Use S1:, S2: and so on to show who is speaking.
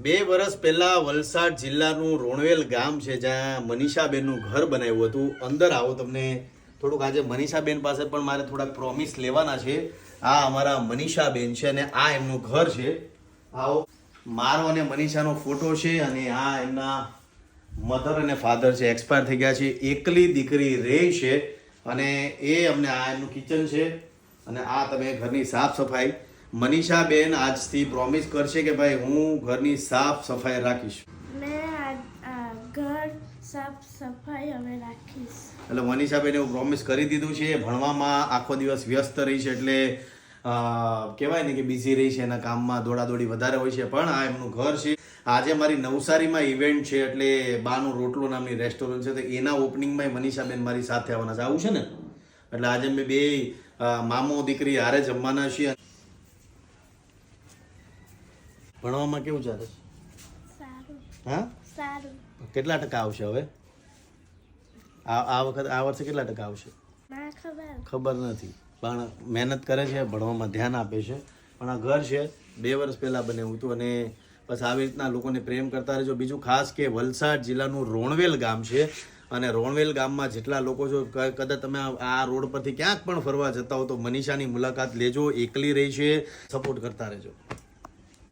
S1: બે વર્ષ પહેલા વલસાડ જિલ્લાનું રોણવેલ ગામ છે, જ્યાં મનીષાબેનનું ઘર બનાવ્યું હતું. અંદર આવો તમને. થોડુંક આજે મનીષાબેન પાસે પણ મારે થોડાક પ્રોમિસ લેવાના છે. આ અમારા મનીષાબેન છે અને આ એમનું ઘર છે. આવો. મારો અને મનીષાનો ફોટો છે અને આ એમના મધર અને ફાધર છે. એક્સપાયર થઈ ગયા છે. એકલી દીકરી રે છે અને એ અમને આ એમનું કિચન છે. અને આ તમે ઘરની સાફ સફાઈ મનીષાબેન આજથી પ્રોમિસ કરશે કે ભાઈ હું ઘરની સાફ સફાઈ રાખીશ.
S2: મેં આ આ ઘર સાફ સફાઈ હવે રાખીશ.
S1: એટલે મનીષાબેન એવું પ્રોમિસ કરી દીધું છે ભણવામાં આખો દિવસ વ્યસ્ત રહી છે એટલે કહેવાય ને કે બિઝી રહી છે એના કામમાં દોડાદોડી વધારે હોય છે પણ આ એમનું ઘર છે. આજે મારી નવસારીમાં ઇવેન્ટ છે એટલે બાનું રોટલો નામની રેસ્ટોરન્ટ છે તો એના ઓપનિંગમાં મનીષાબેન મારી સાથે આવવાના છે. આવું છે ને? એટલે આજે મેં બે મામો દીકરી હારે જમવાના છીએ. ભણવામાં કેવું ચાલે હા?
S2: સારું
S1: કેટલા ટકા આવશે હવે? આ આ વખત આ વર્ષે કેટલા ટકા આવશે?
S2: ખબર
S1: નથી. પણ મહેનત કરે છે, ભણવામાં ધ્યાન આપે છે. પણ આ ઘર છે, બે વર્ષ પહેલાં બનેવું હતું અને બસ આવી રીતના લોકોને પ્રેમ કરતા રહેજો. બીજું ખાસ કે વલસાડ જિલ્લાનું રોણવેલ ગામ છે અને રોણવેલ ગામમાં જેટલા લોકો છો કદાચ તમે આ રોડ પરથી ક્યાંક પણ ફરવા જતા હો તો મનીષાની મુલાકાત લેજો, એકલી રહી છે સપોર્ટ કરતા રહેજો.